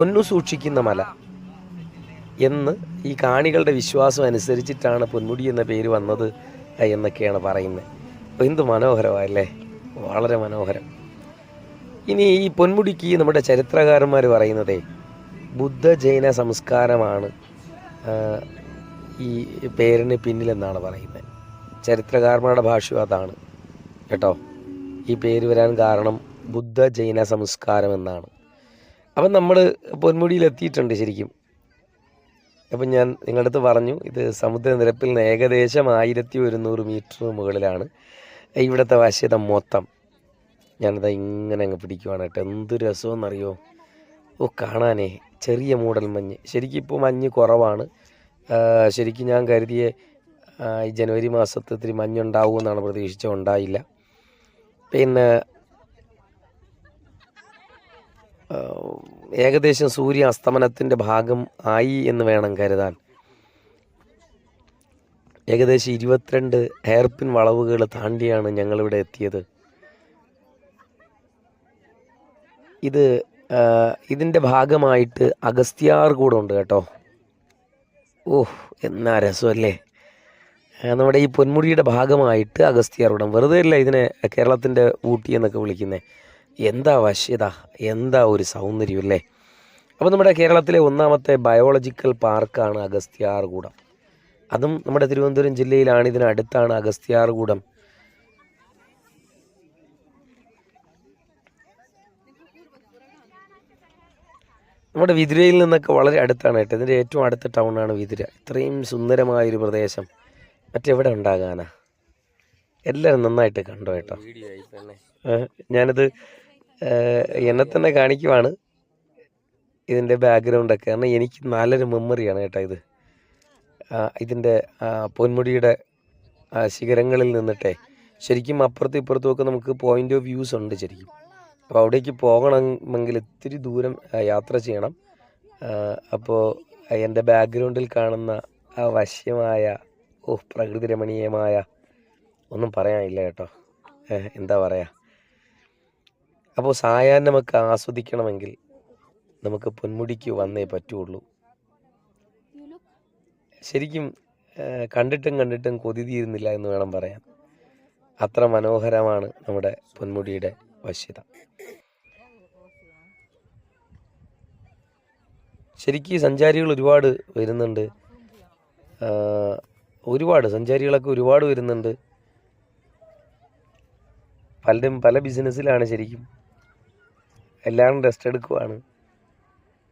പൊന്നു സൂക്ഷിക്കുന്ന മല എന്ന് ഈ കാണികളുടെ വിശ്വാസം അനുസരിച്ചിട്ടാണ് പൊന്മുടി എന്ന പേര് വന്നത് എന്നൊക്കെയാണ് പറയുന്നത്. അപ്പോൾ എന്ത് മനോഹരമല്ലേ വളരെ മനോഹരം. ഇനി ഈ പൊന്മുടിക്ക് നമ്മുടെ ചരിത്രകാരന്മാർ പറയുന്നതേ ബുദ്ധ ജൈന സംസ്കാരമാണ് ഈ പേരിന് പിന്നിലെന്നാണ് പറയുന്നത്. ചരിത്രകാരന്മാരുടെ ഭാഷയും അതാണ് കേട്ടോ. ഈ പേര് വരാൻ കാരണം ബുദ്ധ ജൈന സംസ്കാരം എന്നാണ്. അപ്പം നമ്മൾ പൊന്മുടിയിൽ എത്തിയിട്ടുണ്ട് ശരിക്കും. അപ്പം ഞാൻ നിങ്ങളുടെ അടുത്ത് പറഞ്ഞു ഇത് സമുദ്രനിരപ്പിൽ നിന്ന് ഏകദേശം ആയിരത്തി ഒരുന്നൂറ് മീറ്റർ മുകളിലാണ്. ഇവിടുത്തെ വശ്യത മൊത്തം. ഞാനിത് ഇങ്ങനെ അങ്ങ് പിടിക്കുവാണ് കേട്ടോ. എന്ത് രസമെന്നറിയോ? ഓ കാണാനേ. ചെറിയ മൂടൽ മഞ്ഞ്. ശരിക്കും ഇപ്പോൾ മഞ്ഞ് കുറവാണ്. ശരിക്കും ഞാൻ കരുതിയ ഈ ജനുവരി മാസത്തിൽ ഇത്തിരി മഞ്ഞുണ്ടാവുമെന്നാണ് പ്രതീക്ഷിച്ചത്. ഉണ്ടായില്ല. പിന്നെ ആ, ഏകദേശം സൂര്യ അസ്തമനത്തിന്റെ ഭാഗം ആയി എന്ന് വേണം കരുതാൻ. ഏകദേശം ഇരുപത്തിരണ്ട് ഹെയർപിൻ വളവുകൾ താണ്ടിയാണ് ഞങ്ങളിവിടെ എത്തിയത്. ഇത് ഇതിന്റെ ഭാഗമായിട്ട് അഗസ്ത്യാർ കൂടെ ഉണ്ട് കേട്ടോ. ഓഹ് എന്നാ രസമല്ലേ. നമ്മുടെ ഈ പൊന്മുടിയുടെ ഭാഗമായിട്ട് അഗസ്ത്യാർകൂടം വെറുതെ അല്ല ഇതിനെ കേരളത്തിന്റെ ഊട്ടി എന്നൊക്കെ വിളിക്കുന്നത് എന്താ വശ്യത? എന്താ ഒരു സൗന്ദര്യം അല്ലേ അപ്പോൾ നമ്മുടെ കേരളത്തിലെ ഒന്നാമത്തെ ബയോളജിക്കൽ പാർക്കാണ് അഗസ്ത്യാർകൂടം. അതും നമ്മുടെ തിരുവനന്തപുരം ജില്ലയിലാണ് ഇതിനടുത്താണ് അഗസ്ത്യാർകൂടം. നമ്മുടെ വിതുരയിൽ നിന്നൊക്കെ വളരെ അടുത്താണ് കേട്ടോ. ഇതിന്റെ ഏറ്റവും അടുത്ത ടൗണാണ് വിതുര. ഇത്രയും സുന്ദരമായൊരു പ്രദേശം. മറ്റെവിടെ ഉണ്ടാകാനാ? എല്ലാവരും നന്നായിട്ട് കണ്ടോ കേട്ടോ? ഞാനത് എന്നെ തന്നെ കാണിക്കുവാണ്. ഇതിന്റെ ബാക്ക്ഗ്രൗണ്ടൊക്കെ കാരണം എനിക്ക് നല്ലൊരു മെമ്മറിയാണ് കേട്ടോ ഇത്. ഇതിന്റെ പൊന്മുടിയുടെ ശിഖരങ്ങളിൽ നിന്നിട്ടേ ശരിക്കും അപ്പുറത്തും ഇപ്പുറത്തും ഒക്കെ നമുക്ക് പോയിന്റ് ഓഫ് വ്യൂസ് ഉണ്ട് ശരിക്കും. അപ്പോൾ അവിടേക്ക് പോകണമെങ്കിൽ ഇത്തിരി ദൂരം യാത്ര ചെയ്യണം. അപ്പോൾ എന്റെ ബാക്ക്ഗ്രൗണ്ടിൽ കാണുന്ന ആ വശ്യമായ ഓ പ്രകൃതി രമണീയമായ ഒന്നും പറയാനില്ല കേട്ടോ. എന്താ പറയുക അപ്പോൾ സായാഹ്നമൊക്കെ ആസ്വദിക്കണമെങ്കിൽ നമുക്ക് പൊന്മുടിക്ക് വന്നേ പറ്റുള്ളൂ. ശരിക്കും കണ്ടിട്ടും കണ്ടിട്ടും കൊതി തീരുന്നില്ല എന്ന് വേണം പറയാൻ. അത്ര മനോഹരമാണ് നമ്മുടെ പൊന്മുടിയുടെ വശ്യത. ശരിക്കും സഞ്ചാരികൾ ഒരുപാട് വരുന്നുണ്ട്. ഒരുപാട് സഞ്ചാരികളൊക്കെ ഒരുപാട് വരുന്നുണ്ട്. പലരും പല ബിസിനസ്സിലാണ് ശരിക്കും എല്ലാവരും റെസ്റ്റ് എടുക്കുവാണ്.